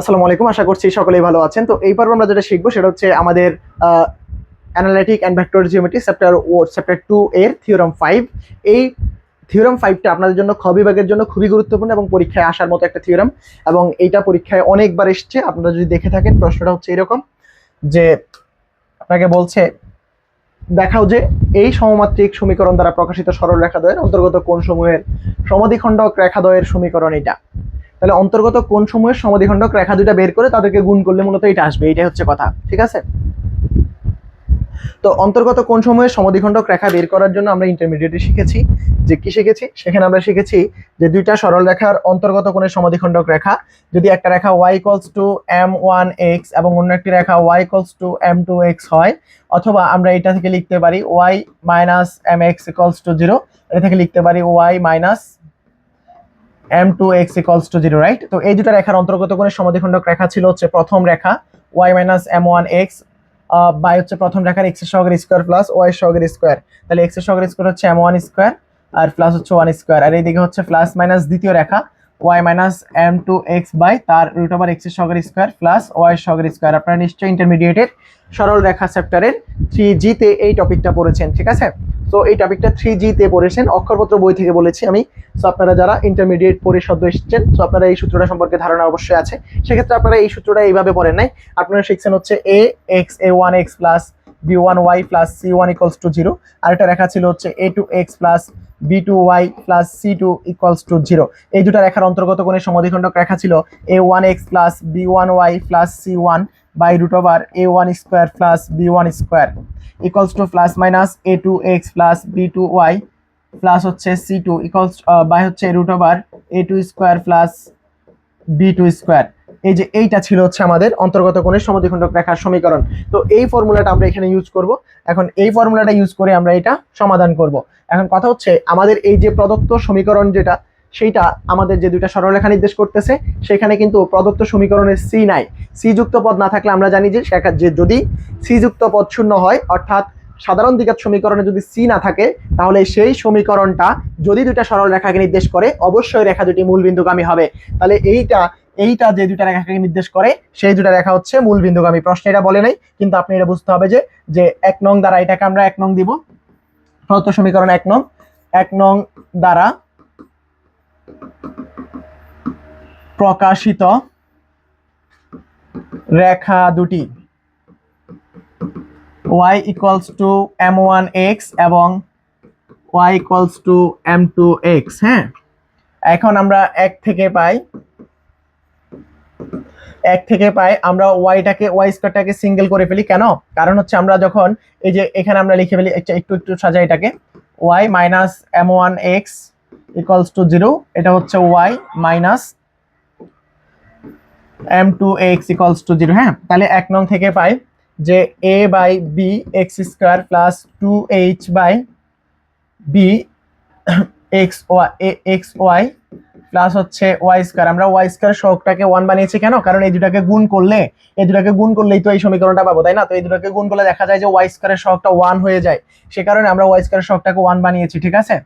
আসসালামু আলাইকুম, আশা করছি সকলেই ভালো আছেন। তো এই আমরা যেটা শিখব সেটা হচ্ছে আমাদের analytic and vector geometry chapter O chapter two এর থিওরাম ফাইভ এই থিওরাম ফাইভটা আপনাদের জন্য খ বিভাগের জন্য খুবই গুরুত্বপূর্ণ এবং পরীক্ষায় আসার মতো একটা থিওরাম এবং এইটা পরীক্ষায় অনেকবার এসছে, আপনারা যদি দেখে থাকেন, প্রশ্নটা হচ্ছে এরকম যে আপনাকে বলছে, দেখাও যে এই সমমাত্রিক সমীকরণ দ্বারা প্রকাশিত সরল রেখাদ্বয়ের অন্তর্গত কোন সমূহের সমাধিখণ্ডক রেখাদ্বয়ের সমীকরণ এটা তাহলে অন্তর্গত কোন সময়ের সমাধিখণ্ডক রেখা দুইটা বের করে তাদেরকে গুণ করলে মূলত এটা আসবে, এটাই হচ্ছে কথা, ঠিক আছে? তো অন্তর্গত কোন সময়ের সমাধিখণ্ডক রেখা বের করার জন্য আমরা ইন্টারমিডিয়েটে শিখেছি। যে কি শিখেছি? সেখানে আমরা শিখেছি যে দুইটা সরল রেখার অন্তর্গত কোণের সমাধিখণ্ডক রেখা, যদি একটা রেখা Y equals to M one X এবং অন্য একটি রেখা Y equals to M two X হয়, অথবা আমরা এটা থেকে লিখতে পারি Y minus M X equals to zero এটা থেকে লিখতে পারি Y minus M two X equals to zero right তো এই দুটা রেখার অন্তর্গত কোণের সমাধিখণ্ডক রেখা ছিল হচ্ছে প্রথম রেখা Y minus M one X by হচ্ছে প্রথম রেখার এক্সের সহগের স্কোয়ার প্লাস ওয়াই সহগের স্কোয়ার তাহলে এক্সের সহগের স্কোয়ার হচ্ছে এম ওয়ান স্কোয়ার আর প্লাস হচ্ছে ওয়ান স্কোয়ার আর এইদিকে হচ্ছে প্লাস মাইনাস দ্বিতীয় রেখা Y minus M two X by তার রুট ওভার এক্সের সহগের স্কোয়ার প্লাস ওয়াই সহগের স্কোয়ার আপনারা নিশ্চয়ই ইন্টারমিডিয়েটের সরল রেখা চ্যাপ্টারের থ্রি জিতে এই টপিকটা পড়েছেন, ঠিক আছে? তো এই টপিকটা থ্রি জিতে পড়েছেন। অক্ষরপত্র বই থেকে বলেছি আমি। সো আপনারা যারা ইন্টারমিডিয়েট পড়ে সদ্য এসেছেন সো আপনারা এই সূত্রটা সম্পর্কে ধারণা অবশ্যই আছে। সেক্ষেত্রে আপনারা এই সূত্রটা এইভাবে পড়েন নাই। আপনারা শিখছেন হচ্ছে A X A one X plus B one Y plus C one equals to zero আর একটা রেখা ছিল হচ্ছে A two X plus B two Y plus C two equals to zero এই দুটা রেখার অন্তর্গত কোণের সমাধিখণ্ডক রেখা ছিল A one X plus B one Y plus C one by root over A one square plus B one square equals to plus minus A two X plus B two Y plus হচ্ছে C two equals by হচ্ছে root over A two square plus B two square এই যে এইটা ছিল হচ্ছে আমাদের অন্তর্গত কোণের সমদ্বিখণ্ডক রেখার সমীকরণ। তো এই ফর্মুলাটা আমরা এখানে ইউজ করব। এখন এই ফর্মুলাটা ইউজ করে আমরা এটা সমাধান করব। এখন কথা হচ্ছে, আমাদের এই যে প্রদত্ত সমীকরণ যেটা সেইটা আমাদের যে দুইটা সরলরেখা নির্দেশ করতেছে, সেখানে কিন্তু প্রদত্ত সমীকরণের সি নাই। সি যুক্ত পদ না থাকলে আমরা জানি যে যে যদি সি যুক্ত পদ শূন্য হয়, অর্থাৎ সাধারণ দ্বিঘাত সমীকরণে যদি সি না থাকে, তাহলে সেই সমীকরণটা যদি দুইটা সরল রেখাকে নির্দেশ করে, অবশ্যই রেখা দুটি মূল বিন্দুগামী হবে। তাহলে এইটা এইটা যে দুইটা রেখাকে নির্দেশ করে, সেই দুটা রেখা হচ্ছে মূল বিন্দুগামী প্রশ্ন এটা বলে নাই, কিন্তু আপনি এটা বুঝতে হবে যে যে এক নং দ্বারা এটাকে আমরা এক নং দিব। প্রদত্ত সমীকরণ এক নং এক নং দ্বারা প্রকাশিত রেখা দুটি। y equals to M one X এবং y equals to M two X হ্যাঁ? এখন আমরা এক থেকে পাই। এক থেকে পাই, আমরা ওয়াইটাকে ওয়াই স্কোয়ারটাকে সিঙ্গেল করে ফেলি। কেন? কারণ হচ্ছে আমরা যখন এই যে এখানে আমরা লিখে ফেলি, একটা, একটু একটু সাজাই এটাকে। Y minus M one X equals to zero এটা হচ্ছে Y minus M two X equals to zero হ্যাঁ? তাহলে এক নং থেকে পাই যে A by B X square plus two H by B X Y X Y plus হচ্ছে ওয়াই স্কোয়ার আমরা ওয়াই স্কোয়ার সহগটাকে ওয়ান বানিয়েছি কেন? কারণ এই দুটাকে গুণ করলে, এই দুটাকে গুণ করলেই তো এই সমীকরণটা পাবো, তাই না? তো এই দুটাকে গুণ করলে দেখা যায় যে ওয়াই স্কোয়ারের সহগটা ওয়ান হয়ে যায়। সে কারণে আমরা ওয়াই স্কোয়ারের সহগটাকে ওয়ান বানিয়েছি, ঠিক আছে?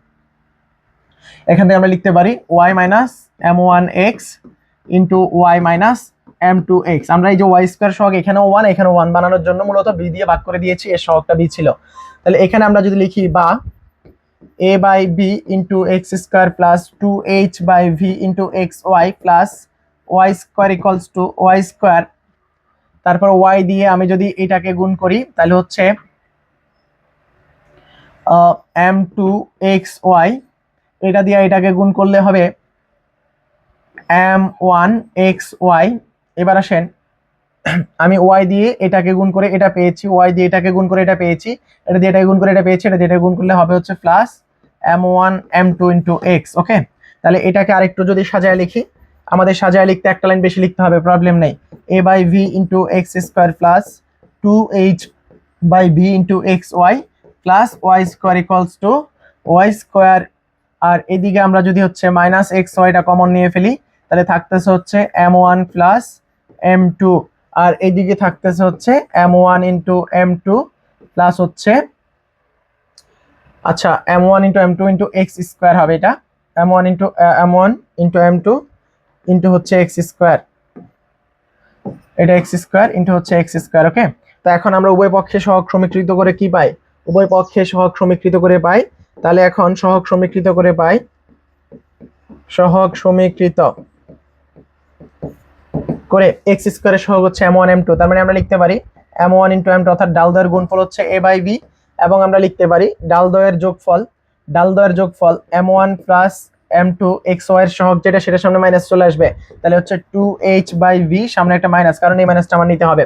এখান থেকে আমরা লিখতে পারি Y minus M one X into Y minus M two X আমরা এই যে ওয়াই স্কোয়ার সহগ এখানেও ওয়ান এখানেও ওয়ান বানানোর জন্য মূলত বি দিয়ে ভাগ করে দিয়েছি, এর সহগটা বি ছিল। তাহলে এখানে আমরা যদি লিখি বা A by B into X square plus two H by V into X Y plus Y square equals to Y square তারপর ওয়াই দিয়ে আমি যদি এটাকে গুণ করি, তাহলে হচ্ছে এম টু এক্স ওয়াই এটা দিয়ে এটাকে গুণ করলে হবে এম ওয়ান এক্স ওয়াই এবার আসেন, আমি ওয়াই দিয়ে এটাকে গুণ করে এটা পেয়েছি ওয়াই দিয়ে এটাকে গুণ করে এটা পেয়েছি, এটা দিয়ে এটাকে গুণ করে এটা পেয়েছি, এটা দিয়ে এটা গুণ করলে হবে হচ্ছে plus M one M two into X okay তাহলে এটাকে আরেকটু যদি সাজায় লিখি, আমাদের সাজায় লিখতে একটা লাইন বেশি লিখতে হবে প্রবলেম নেই। A by v into x square plus two h by v into x y plus y square equals to y square আর এদিকে আমরা যদি হচ্ছে মাইনাস এক্স ওয়াইটা কমন নিয়ে ফেলি, তাহলে থাকতেছে হচ্ছে m one plus m two আর এদিকে থাকতেছে হচ্ছে m one into m two plus হচ্ছে আচ্ছা m one into m two into x square হবে এটা। M one into m one into m two into হচ্ছে এক্স স্কোয়ার এটা এক্স স্কোয়ার ইন্টু হচ্ছে এক্স স্কোয়ার ওকে তো এখন আমরা উভয় পক্ষে সমীকৃত করে কি পাই? উভয় পক্ষে সহগ সমীকৃত করে পাই তাহলে এখন সহগ সমীকৃত করে পাই। সহগ সমীকৃত করে এক্স স্কোয়ারের সহগ হচ্ছে এম ওয়ান এম টু তার মানে আমরা লিখতে পারি m one into m two অর্থাৎ ডাল দয়ের গুণফল হচ্ছে এ বাই বি এবং আমরা লিখতে পারি ডাল দয়ের যোগফল ডাল দয়ের যোগফল m one plus m two x y এর সহগ যেটা সেটার সামনে মাইনাস চলে আসবে। তাহলে হচ্ছে টু এইচ বাই ভি সামনে একটা মাইনাস কারণ এই মাইনাসটা আমার নিতে হবে।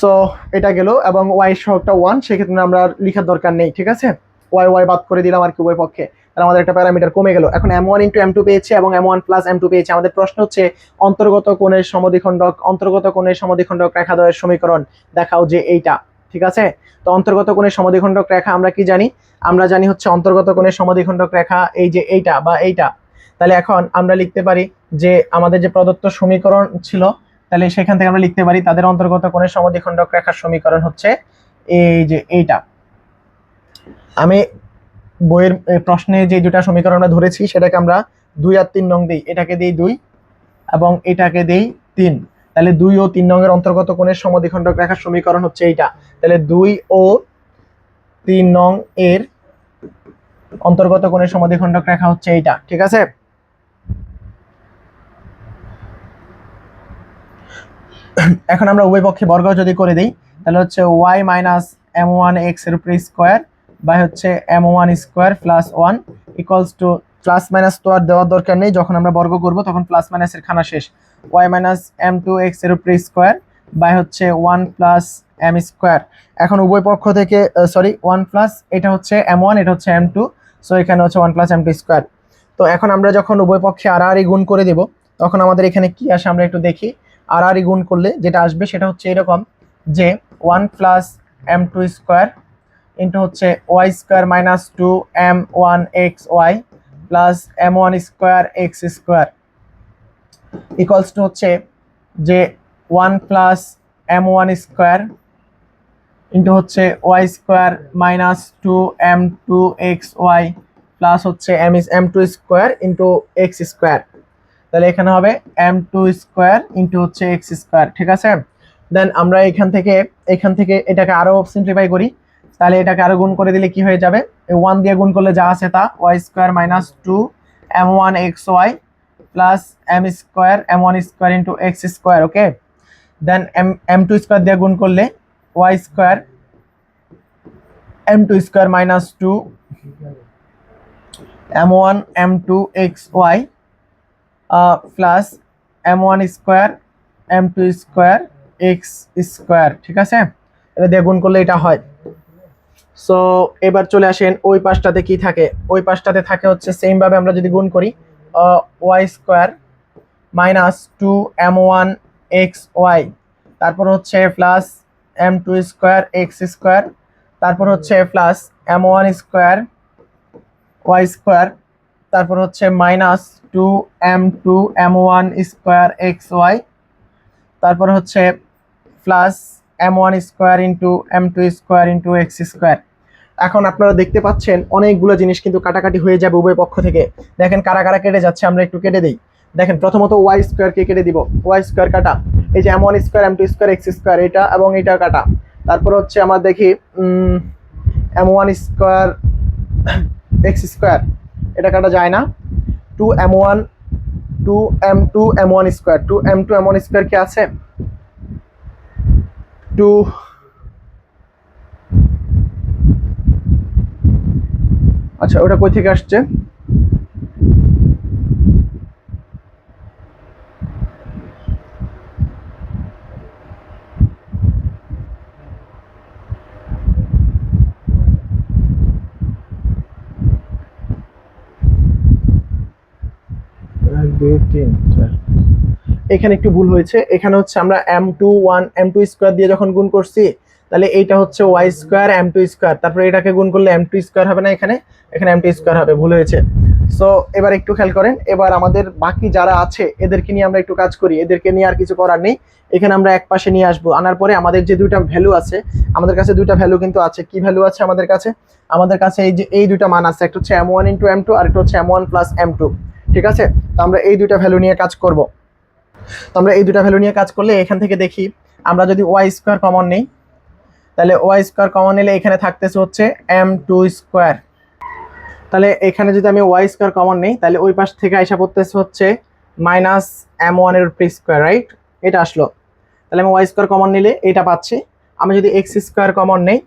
সো এটা গেল, এবং ওয়াই সহগটা ওয়ান সেক্ষেত্রে আমরা আর লিখার দরকার নেই, ঠিক আছে? ওয়াই ওয়াই বাদ করে দিলাম আর কি উভয় পক্ষে। তাহলে আমাদের একটা প্যারামিটার কমে গেল। এখন m one into m two পেয়েছে এবং m one plus m two পেয়েছে। আমাদের প্রশ্ন হচ্ছে, অন্তর্গত কোণের সমদ্বিখণ্ডক, অন্তর্গত কোণের সমদ্বিখণ্ডক রেখাদ্বয়ের সমীকরণ দেখাও যে এইটা, ঠিক আছে? তো অন্তর্গত কোণের সমদ্বিখণ্ডক রেখা আমরা কি জানি? আমরা জানি হচ্ছে অন্তর্গত কোণের সমদ্বিখণ্ডক রেখা এই যে এইটা বা এইটা। তাহলে এখন আমরা লিখতে পারি যে আমাদের যে প্রদত্ত সমীকরণ ছিল, তাহলে সেখান থেকে আমরা লিখতে পারি তাদের অন্তর্গত কোণের সমদ্বিখণ্ডক রেখার সমীকরণ হচ্ছে এই যে এইটা। আমি বইয়ের প্রশ্নে যে দুটা সমীকরণ আমরা ধরেছি, সেটাকে আমরা দুই আর তিন নং দিই। এটাকে দিই দুই এবং এটাকে দিই তিন। তাহলে দুই ও তিন নংয়ের অন্তর্গত কোণের সমদ্বিখণ্ডক রেখার সমীকরণ হচ্ছে এইটা। তাহলে দুই ও তিন নং এর অন্তর্গত কোণের সমদ্বিখণ্ডক রেখা হচ্ছে এইটা। ঠিক আছে? এখন আমরা উভয় পক্ষে বর্গ যদি করে দিই, তাহলে হচ্ছে ওয়াই মাইনাস এম ওয়ান এক্সের উপরে স্কোয়ার বা হচ্ছে m one square plus one equals to plus minus তো আর দেওয়ার দরকার নেই। যখন আমরা বর্গ করব, তখন প্লাস মাইনাসের খানা শেষ। ওয়াই মাইনাস এম টু এক্সের উপরে স্কোয়ার বাই হচ্ছে ওয়ান প্লাস এম স্কোয়ার এখন উভয় পক্ষ থেকে সরি ওয়ান প্লাস এটা হচ্ছে এম ওয়ান এটা হচ্ছে এম টু সো এখানে হচ্ছে one plus m two square তো এখন আমরা যখন উভয় পক্ষে আড়াআড়ি গুণ করে দেব, তখন আমাদের এখানে কি আসে আমরা একটু দেখি। আড়াআড়ি গুণ করলে যেটা আসবে সেটা হচ্ছে এরকম যে one plus m two square into হচ্ছে y square minus two m one x y plus m one square x square equals to হচ্ছে যে one plus m one square into হচ্ছে y square minus two m two x y plus হচ্ছে m is m two square into x square তাহলে এখানে হবে m two square into হচ্ছে x square ঠিক আছে? দেন আমরা এখান থেকে এখান থেকে এটাকে আরও সিম্পলিফাই করি। তাহলে এটাকে আরও গুণ করে দিলে কি হয়ে যাবে? ওয়ান দিয়ে গুণ করলে যা আছে তা y square minus two m one x y plus m square m one square into x square okay then m m two square দিয়ে গুণ করলে y square m two square minus two m one m two x y plus m one square m two square x square ঠিক আছে? এটা দিয়ে গুণ করলে এটা হয়। সো এবার চলে আসেন ওই পাশটাতে কি থাকে? ওই পাশটাতে থাকে হচ্ছে সেম ভাবে আমরা যদি গুণ করি y square minus two m one x y তারপর হচ্ছে plus m two square x square তারপর হচ্ছে plus m one square y square তারপর হচ্ছে minus two m two m one square x y তারপর হচ্ছে plus m one square into m two square into x square এখন আপনারা দেখতে পাচ্ছেন অনেকগুলো জিনিস কিন্তু কাটাকাটি হয়ে যাবে উভয় পক্ষ থেকে। দেখেন কারা কারা কেটে যাচ্ছে, আমরা একটু কেটে দিই। দেখেন প্রথমত ওয়াই স্কোয়ারকে কেটে দিব। ওয়াই স্কোয়ার কাটা। এই যে m one square m two square x square এটা এবং এটা কাটা। তারপর হচ্ছে আমরা দেখি m one square x square এটা কাটা যায় না। Two m one two m two m one square two m two m one square কি আছে? টু আচ্ছা ওটা কই থেকে আসছে দুই তিন চার এখানে একটু ভুল হয়েছে। এখানে হচ্ছে আমরা m two one m two square দিয়ে যখন গুণ করছি, তাহলে এইটা হচ্ছে y square m two square তারপরে এটাকে গুণ করলে এম টু স্কোয়ার হবে না এখানে এখানে এম টু স্কোয়ার হবে, ভুল হয়েছে। সো এবার একটু খেয়াল করেন, এবার আমাদের বাকি যারা আছে, এদেরকে নিয়ে আমরা একটু কাজ করি। এদেরকে নিয়ে আর কিছু করার নেই। এখানে আমরা এক পাশে নিয়ে আসব। আনার পরে আমাদের যে দুইটা ভ্যালু আছে, আমাদের কাছে দুইটা ভ্যালু কিন্তু আছে। কি ভ্যালু আছে আমাদের কাছে? আমাদের কাছে এই যে, এই দুইটা মান আছে। একটা হচ্ছে m one into m two আর একটা হচ্ছে m one plus m two ঠিক আছে? তো আমরা এই দুইটা ভ্যালু নিয়ে কাজ করব। তো আমরা এই দুটা ভ্যালু নিয়ে কাজ করলে এখান থেকে দেখি, আমরা যদি ওয়াই স্কোয়ার কমন নেই, তাহলে ওয়াই স্কোয়ার কমন নিলে এখানে থাকতেছে হচ্ছে এম টু স্কোয়ার তাহলে এখানে যদি আমি ওয়াই স্কোয়ার কমন নেই, তাহলে ওই পাশ থেকে আইসা পড়তেছে হচ্ছে মাইনাস এম ওয়ানের প্রি স্কোয়ার রাইট এটা আসলো। তাহলে আমি ওয়াই স্কোয়ার কমন নিলে এটা পাচ্ছি। আমি যদি এক্স স্কোয়ার কমন নেই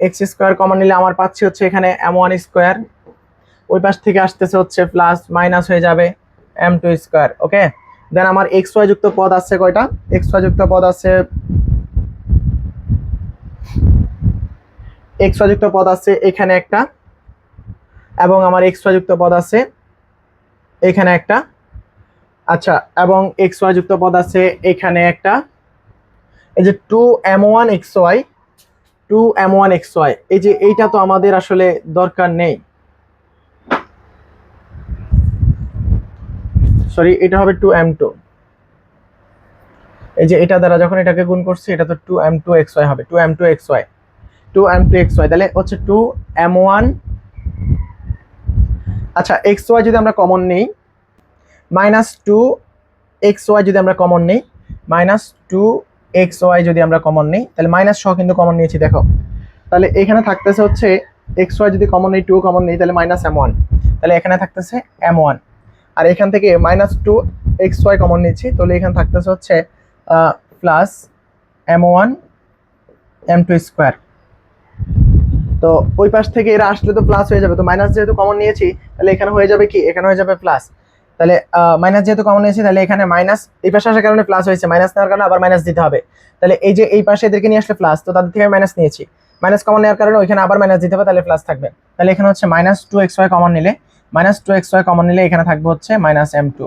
এক্স স্কোয়ার কমন নিলে আমার পাচ্ছি হচ্ছে এখানে এম ওয়ান স্কোয়ার ওই পাশ থেকে আসতেছে হচ্ছে প্লাস মাইনাস হয়ে যাবে m two square okay then আমার এক্স ওয়াই যুক্ত পদ আছে কয়টা? এক্স ওয়াই যুক্ত পদ আছে এক্স ওয়াই যুক্ত পদ আছে এখানে একটা, এবং আমার এক্স ওয়াই যুক্ত পদ আছে এখানে একটা। আচ্ছা এবং এক্স ওয়াই যুক্ত পদ আছে এখানে একটা। এই যে two m one x y two m one x y এই যে এইটা তো আমাদের আসলে দরকার নেই। সরি এটা হবে টু এম টু এই যে এটা দ্বারা যখন এটাকে গুণ করছি, এটা তো two m two x y হবে। Two m two x y two m two x y তাহলে হচ্ছে টু এম ওয়ান আচ্ছা এক্স ওয়াই যদি আমরা কমন নেই মাইনাস টু এক্স ওয়াই যদি আমরা কমন নেই মাইনাস টু এক্স ওয়াই যদি আমরা কমন নেই, তাহলে মাইনাস সহ কিন্তু কমন নিয়েছি, দেখো। তাহলে এখানে থাকতেছে হচ্ছে এক্স ওয়াই যদি কমন নেই টু কমন নেই, তাহলে মাইনাস এম ওয়ান তাহলে এখানে থাকতেছে এম ওয়ান আর এখান থেকে minus two x y common নিচ্ছি। তাহলে এখানে থাকতেছে হচ্ছে plus m one m two square তো ওই পাশ থেকে এরা আসলে তো প্লাস হয়ে যাবে। তো মাইনাস যেহেতু কমন নিয়েছি, তাহলে এখানে হয়ে যাবে কি? এখানে হয়ে যাবে প্লাস তাহলে মাইনাস যেহেতু কমন নিয়েছি, তাহলে এখানে মাইনাস এই পাশে আসার কারণে প্লাস হয়েছে। মাইনাস নেওয়ার কারণে আবার মাইনাস দিতে হবে। তাহলে এই যে এই পাশে এদেরকে নিয়ে আসলে প্লাস তো তাদের থেকে আমি মাইনাস নিয়েছি। মাইনাস কমন নেওয়ার কারণে ওইখানে আবার মাইনাস দিতে হবে, তাহলে প্লাস থাকবে। তাহলে এখানে হচ্ছে minus two x y common নিলে minus two x y common নিলে এখানে থাকবে হচ্ছে মাইনাস এম টু।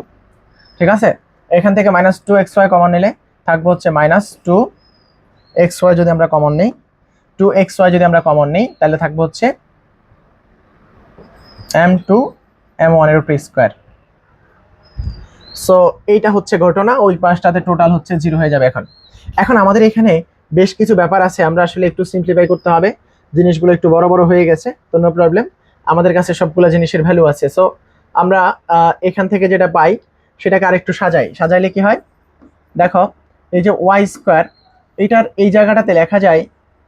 ঠিক আছে? এখান থেকে minus two x y common নিলে থাকবে হচ্ছে মাইনাস টু এক্স ওয়াই যদি আমরা কমন নিই। টু এক্স ওয়াই যদি আমরা কমন নিই, তাহলে থাকবে হচ্ছে এম টু এম ওয়ানের উপর স্কোয়ার। সো, এইটা হচ্ছে ঘটনা, ওই পাঁচটাতে টোটাল হচ্ছে জিরো হয়ে যাবে এখন। এখন আমাদের এখানে বেশ কিছু ব্যাপার আছে, আমরা আসলে একটু সিম্পলিফাই করতে হবে। জিনিসগুলো একটু বড় বড় হয়ে গেছে, তো নো প্রবলেম আমাদের কাছে সবগুলো জিনিসের ভ্যালু আছে। সো আমরা এখান থেকে যেটা পাই, সেটাকে আরেকটু সাজাই। সাজাইলে কি হয়? দেখো, এই যে ওয়াই স্কোয়ার এইটার এই জায়গাটাতে লেখা যায়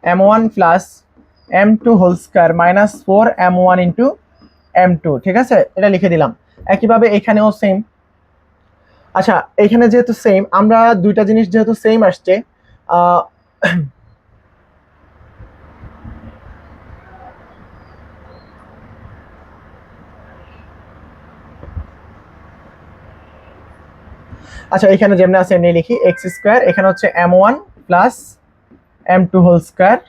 m one plus m two whole square minus four m one into m two ঠিক আছে? এটা লিখে দিলাম। একইভাবে এখানেও সেম আচ্ছা এখানে যেহেতু সেম আমরা দুইটা জিনিস যেহেতু সেম আসছে আচ্ছা এখানে যেমন আছে, এমনি লিখি এক্স স্কোয়ার এখানে হচ্ছে m one plus m two whole square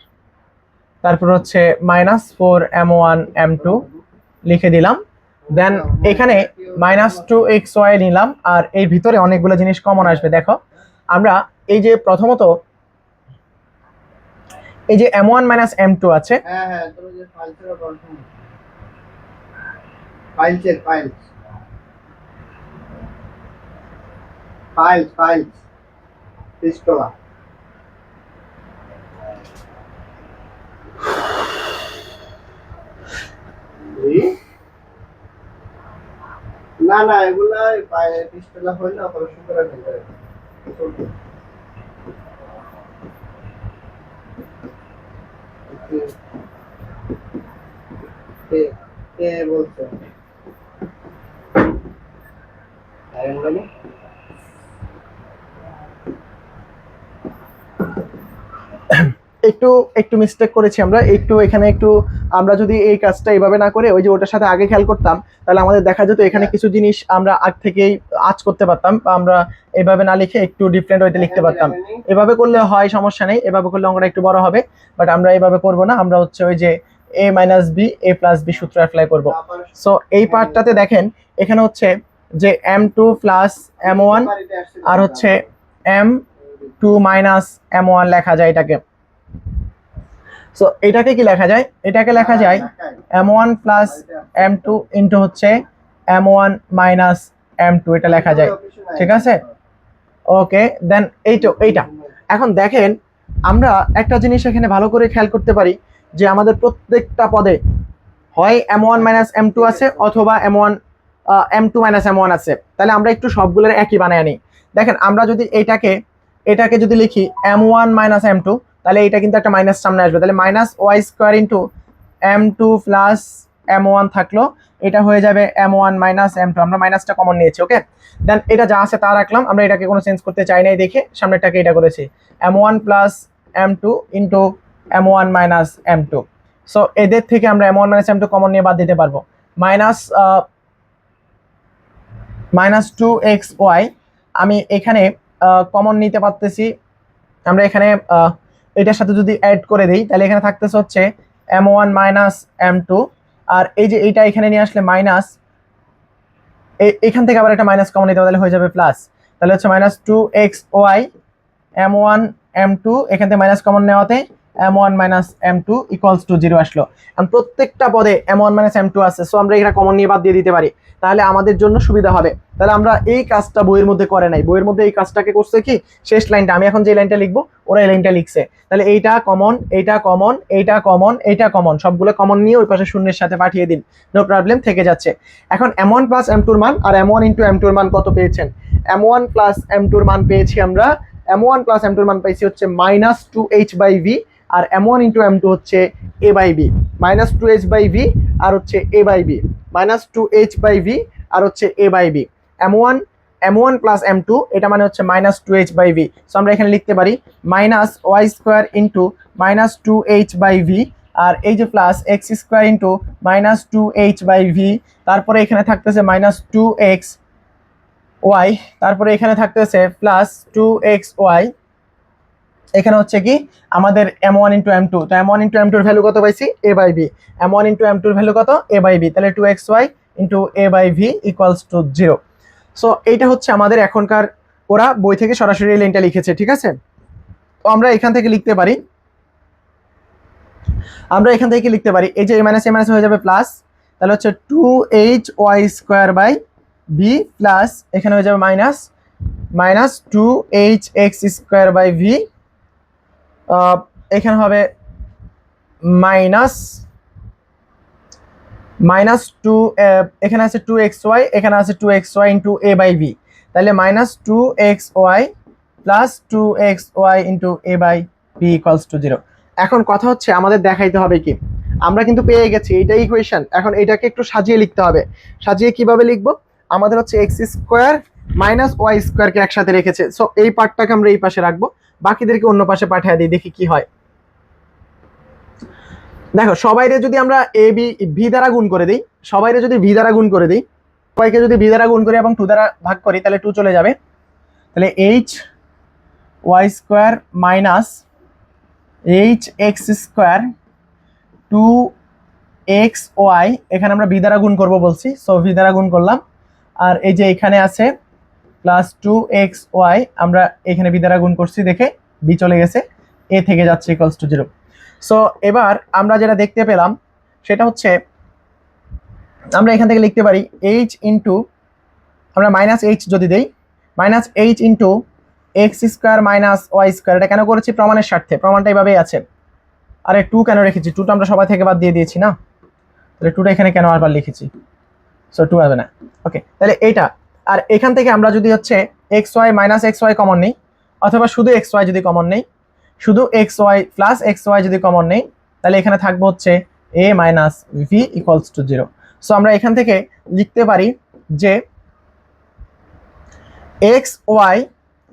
তারপর হচ্ছে minus four m one m two লিখে দিলাম। দেন এখানে মাইনাস টু এক্স ওয়াই নিলাম, আর এর ভিতরে অনেকগুলো জিনিস কমন আসবে, দেখো। আমরা এই যে প্রথমত, এই যে m one minus m two আছে হ্যাঁ হ্যাঁ তোর যে ফাইলটা কনফার্ম ফাইল ফাইল পিস্তলা না না এগুলা পিস্তলা হইলে অপারেশন করা যাবে কে বলছো? বলো একটু একটু মিস্টেক করেছি আমরা। একটু এখানে একটু আমরা যদি এই কাজটা এইভাবে না করে ওই যে ওটার সাথে আগে খেয়াল করতাম তাহলে আমাদের দেখা যেত এখানে কিছু জিনিস আমরা আগ থেকেই আজ করতে পারতাম বা আমরা এভাবে না লিখে একটু ডিফারেন্ট ওয়েতে লিখতে পারতাম। এভাবে করলে হয় সমস্যা নেই। এভাবে করলে অঙ্কটা একটু বড় হবে। বাট আমরা এভাবে করব না। আমরা হচ্ছে ওই যে a minus b a plus b সূত্র অ্যাপ্লাই করব। সো এই পার্টটাতে দেখেন এখানে হচ্ছে যে m two plus m one আর হচ্ছে m two minus m one লেখা যায় এটাকে। সো এটাকে কি লেখা যায়? এটাকে লেখা যায় m one plus m two into হচ্ছে m one minus m two এটা লেখা যায়। ঠিক আছে? ওকে দেন এইটো, এইটা। এখন দেখেন, আমরা একটা জিনিস এখানে ভালো করে খেয়াল করতে পারি যে আমাদের প্রত্যেকটা পদে হয় m one minus m two আছে অথবা m one m two minus m one আছে। তাহলে আমরা একটু সবগুলোর একই বানায় নিই দেখেন, আমরা যদি এইটাকে এটাকে যদি লিখি m one minus m two তাহলে এটা কিন্তু একটা মাইনাস সামনে আসবে। তাহলে minus y square into m two plus m one থাকল। এটা হয়ে যাবে m one minus m two আমরা মাইনাসটা কমন নিয়েছি ওকে দেন এটা যা আছে তা রাখলাম। আমরা এটাকে কোনো চেঞ্জ করতে চাই নাই দেখে সামনেটাকে এটা করেছি। M one plus m two into m one minus m two so এদের থেকে আমরা m one minus m two common নিয়ে বাদ দিতে পারব। Minus minus two x y আমি এখানে কমন নিতে পারতেছি। আমরা এখানে এটার সাথে যদি অ্যাড করে দিই, তাহলে এখানে থাকতেছে হচ্ছে m one minus m two আর এই যে এইটা এখানে নিয়ে আসলে মাইনাস এখান থেকে আবার একটা মাইনাস কমন নিতে তাহলে হয়ে যাবে প্লাস তাহলে হচ্ছে minus two x y m one m two এখান থেকে minus common নেওয়াতে m one minus m two equals to zero আসলো। প্রত্যেকটা পদে m one minus m two আছে সো আমরা এটা কমন নিয়ে বাদ দিয়ে দিতে পারি। তাহলে আমাদের জন্য সুবিধা হবে। তাহলে আমরা এই কাজটা বইয়ের মধ্যে করে নাই। বইয়ের মধ্যে এই কাজটাকে করছে কি? শেষ লাইনটা। আমি এখন যে লাইনটা লিখব, ওরা এই লাইনটা লিখছে। তাহলে এইটা কমন এইটা কমন এইটা কমন এইটা কমন সবগুলো কমন নিয়ে ওই পাশে শূন্যের সাথে পাঠিয়ে দিন। নো প্রবলেম থেকে যাচ্ছে। এখন এম ওয়ান প্লাস এম টুর মান আর এম ওয়ান ইন্টু এম টুর মান কত পেয়েছেন? এম ওয়ান প্লাস এম টুর মান পেয়েছি আমরা এম ওয়ান প্লাস এম টুর মান পেয়েছি হচ্ছে minus two h by v R m one into m two হচ্ছে a by b minus two h by v আর হচ্ছে a by b minus two h by v আর হচ্ছে a by b m one m one plus m two এটা মানে হচ্ছে minus two h by v so আমরা এখানে লিখতে পারি minus y square into minus two h by v আর এই যে plus x square into minus two h by v তারপরে এখানে থাকতেছে মাইনাস টু এক্স ওয়াই তারপরে এখানে থাকতেছে প্লাস টু এক্স ওয়াই এখানে হচ্ছে কি আমাদের m one into m two তো এম ওয়ান ইন্টু এম টুর ভ্যালু কত পাইছি? A by b m one into m tour value কত? এ বাই বি তাহলে two x y into a by v equals to zero so এইটা হচ্ছে আমাদের এখনকার ওরা বই থেকে সরাসরি লাইনটা লিখেছে, ঠিক আছে? তো আমরা এখান থেকে লিখতে পারি। আমরা এখান থেকে লিখতে পারি? এই যে এ মাইনাস এ মাইনাস হয়ে যাবে প্লাস তাহলে হচ্ছে two h y square by b plus এখানে হয়ে যাবে minus minus two h x square by v এখানে হবে মাইনাস মাইনাস টু এখানে আছে টু এক্স ওয়াই এখানে আছে two x y into a by v তাহলে minus two x y plus two x y into a by v equals to zero এখন কথা হচ্ছে, আমাদের দেখাইতে হবে কি? আমরা কিন্তু পেয়ে গেছি এইটা ইকুয়েশন এখন এটাকে একটু সাজিয়ে লিখতে হবে। সাজিয়ে কীভাবে লিখব? আমাদের হচ্ছে এক্স স্কোয়ার মাইনাস ওয়াই স্কোয়ারকে একসাথে রেখেছে। সো এই পার্টটাকে আমরা এই পাশে রাখব। বাকিদেরকে অন্য পাশে পাঠিয়ে দিই, দেখি কি হয়। দেখো, সবাইরে যদি আমরা এ বি ভি দ্বারা গুণ করে দিই, সবাইরে যদি ভি দ্বারা গুণ করে দিই, সবাইকে যদি ভি দ্বারা গুণ করি এবং টু দ্বারা ভাগ করি, তাহলে টু চলে যাবে। তাহলে h y square minus h x square two x y এখানে আমরা ভি দ্বারা গুণ করব বলছি সো ভি দ্বারা গুণ করলাম। আর এই যে এখানে আছে প্লাস টু এক্স ওয়াই আমরা এখানে বি দ্বারা গুণ করছি দেখে বি চলে গেছে এ থেকে যাচ্ছে ইকুয়ালস টু জিরো সো এবার আমরা যেটা দেখতে পেলাম, সেটা হচ্ছে আমরা এখান থেকে লিখতে পারি এইচ ইন্টু আমরা মাইনাস এইচ যদি দেই minus h into x square minus y square এটা কেন করেছি? প্রমাণের স্বার্থে, প্রমাণটা এইভাবেই আছে। আরে টু কেন রেখেছি? টুটা আমরা সবাই থেকে বাদ দিয়ে দিয়েছি না? তাহলে টুটা এখানে কেন আবার লিখেছি? সো টু হবে না। ওকে তাহলে এইটা আর এখান থেকে আমরা যদি হচ্ছে x y minus x y common নেই, অথবা শুধু এক্স ওয়াই যদি কমন নেই, শুধু x y plus x y যদি কমন নেই, তাহলে এখানে থাকব হচ্ছে a minus v equals to zero so আমরা এখান থেকে লিখতে পারি যে x y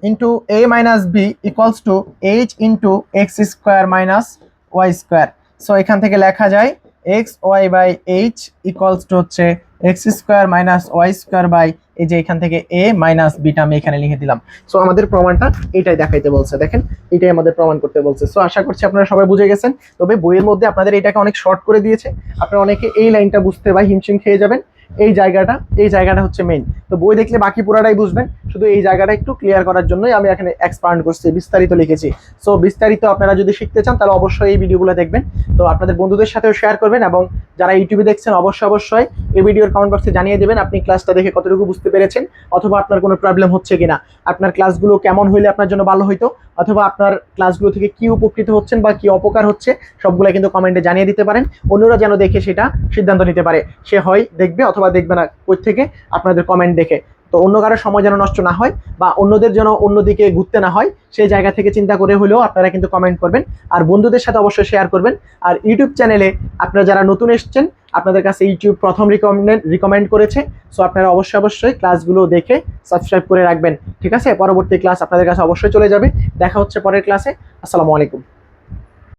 into a minus b equals to h into x square minus y square so এখান থেকে লেখা যায় x y by h equals to হচ্ছে x square minus y square by এই যে এখান থেকে এ মাইনাস বিটা আমি এখানে লিখে দিলাম। সো আমাদের প্রমাণটা এটাই দেখাইতে বলছে। দেখেন, এটাই আমাদের প্রমাণ করতে বলছে। সো আশা করছি আপনারা সবাই বুঝে গেছেন। তবে বইয়ের মধ্যে আপনাদের এটাকে অনেক শর্ট করে দিয়েছে। আপনারা অনেকে এই লাইনটা বুঝতে বা হিমশিম খেয়ে যাবেন। এই জায়গাটা এই জায়গাটা হচ্ছে মেইন তো বই দেখলে বাকি পুরাটাই বুঝবেন। শুধু এই জায়গাটা একটু ক্লিয়ার করার জন্যই আমি এখানে এক্সপান্ড করছি, বিস্তারিত লিখেছি। সো বিস্তারিত আপনারা যদি শিখতে চান, তাহলে অবশ্যই এই ভিডিওগুলো দেখবেন। তো আপনাদের বন্ধুদের সাথেও শেয়ার করবেন এবং যারা ইউটিউবে দেখছেন, অবশ্যই অবশ্যই এই ভিডিওর কমেন্ট বক্সে জানিয়ে দেবেন আপনি ক্লাসটা দেখে কতটুকু বুঝতে পেরেছেন অথবা আপনার কোনো প্রবলেম হচ্ছে কিনা। আপনার ক্লাসগুলো কেমন হইলে আপনার জন্য ভালো হইতো অথবা আপনার ক্লাসগুলো থেকে কি উপকৃত হচ্ছেন বা কি অপকার হচ্ছে সবগুলো কিন্তু কমেন্টে জানিয়ে দিতে পারেন। অন্যরা যেন দেখে সেটা সিদ্ধান্ত নিতে পারে। সে হয়, দেখবে অথবা দেখবে না ওই থেকে আপনাদের কমেন্ট দেখে। তো অন্য কারোর সময় যেন নষ্ট না হয় বা অন্যদের যেন অন্যদিকে ঘুরতে না হয়, সেই জায়গা থেকে চিন্তা করে হলেও আপনারা কিন্তু কমেন্ট করবেন। আর বন্ধুদের সাথে অবশ্যই শেয়ার করবেন। আর ইউটিউব চ্যানেলে আপনারা যারা নতুন এসেছেন, আপনাদের কাছে ইউটিউব প্রথম রিকমেন্ড রিকমেন্ড করেছে সো আপনারা অবশ্যই অবশ্যই ক্লাসগুলো দেখে সাবস্ক্রাইব করে রাখবেন। ঠিক আছে? পরবর্তী ক্লাস আপনাদের কাছে অবশ্যই চলে যাবে। দেখা হচ্ছে পরের ক্লাসে আসসালামু আলাইকুম।